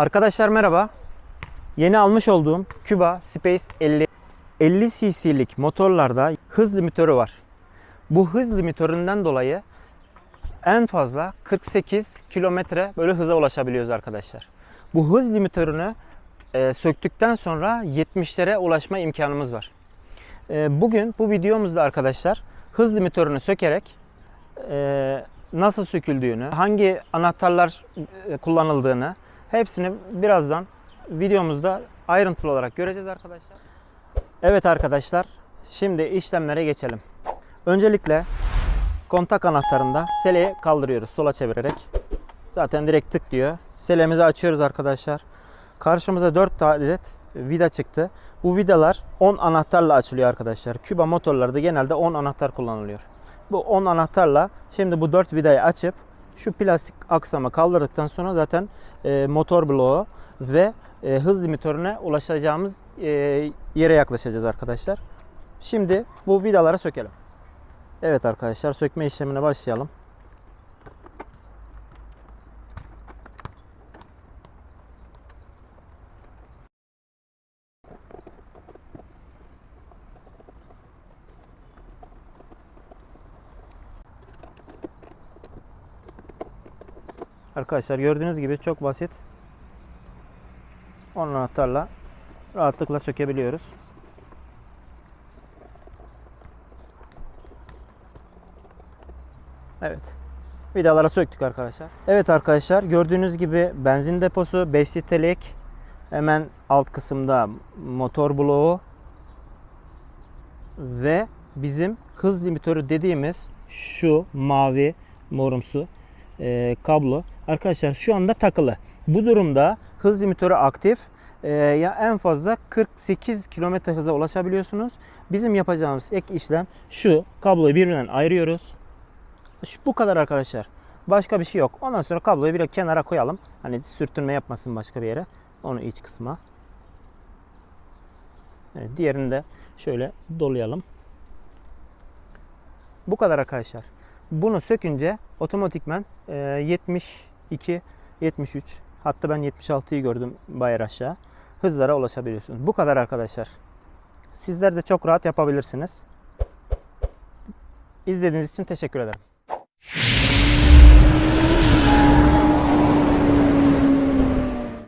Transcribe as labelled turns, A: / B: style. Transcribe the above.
A: Arkadaşlar merhaba. Yeni almış olduğum Cuba Space 50 50 cc'lik motorlarda hız limitörü var. Bu hız limitöründen dolayı en fazla 48 kilometre böyle hıza ulaşabiliyoruz arkadaşlar. Bu hız limitörünü e, söktükten sonra 70'lere ulaşma imkanımız var. E, bugün bu videomuzda arkadaşlar hız limitörünü sökerek e, nasıl söküldüğünü, hangi anahtarlar e, kullanıldığını hepsini birazdan videomuzda ayrıntılı olarak göreceğiz arkadaşlar. Evet arkadaşlar, şimdi işlemlere geçelim. Öncelikle kontak anahtarında seleyi kaldırıyoruz sola çevirerek. Zaten direkt tık diyor. Selemizi açıyoruz arkadaşlar. Karşımıza 4 adet vida çıktı. Bu vidalar 10 anahtarla açılıyor arkadaşlar. Küba motorlarda genelde 10 anahtar kullanılıyor. Bu 10 anahtarla şimdi bu 4 vidayı açıp şu plastik aksamı kaldırdıktan sonra zaten e, motor bloğu ve e, hız limitörüne ulaşacağımız e, yere yaklaşacağız arkadaşlar. Şimdi bu vidaları sökelim. Evet arkadaşlar sökme işlemine başlayalım. Arkadaşlar gördüğünüz gibi çok basit. 10 anahtarla rahatlıkla sökebiliyoruz. Evet. Vidalara söktük arkadaşlar. Evet arkadaşlar gördüğünüz gibi benzin deposu 5 litrelik. Hemen alt kısımda motor bloğu ve bizim hız limitörü dediğimiz şu mavi morumsu e, kablo arkadaşlar şu anda takılı. Bu durumda hız limitörü aktif. E, ya en fazla 48 km hıza ulaşabiliyorsunuz. Bizim yapacağımız ek işlem şu kabloyu birbirinden ayırıyoruz. Şu, bu kadar arkadaşlar. Başka bir şey yok. Ondan sonra kabloyu bir kenara koyalım. Hani sürtünme yapmasın başka bir yere. Onu iç kısma. Evet, diğerini de şöyle dolayalım. Bu kadar arkadaşlar. Bunu sökünce otomatikmen e, 72, 73 hatta ben 76'yı gördüm bayır aşağı. Hızlara ulaşabiliyorsunuz. Bu kadar arkadaşlar. Sizler de çok rahat yapabilirsiniz. İzlediğiniz için teşekkür ederim.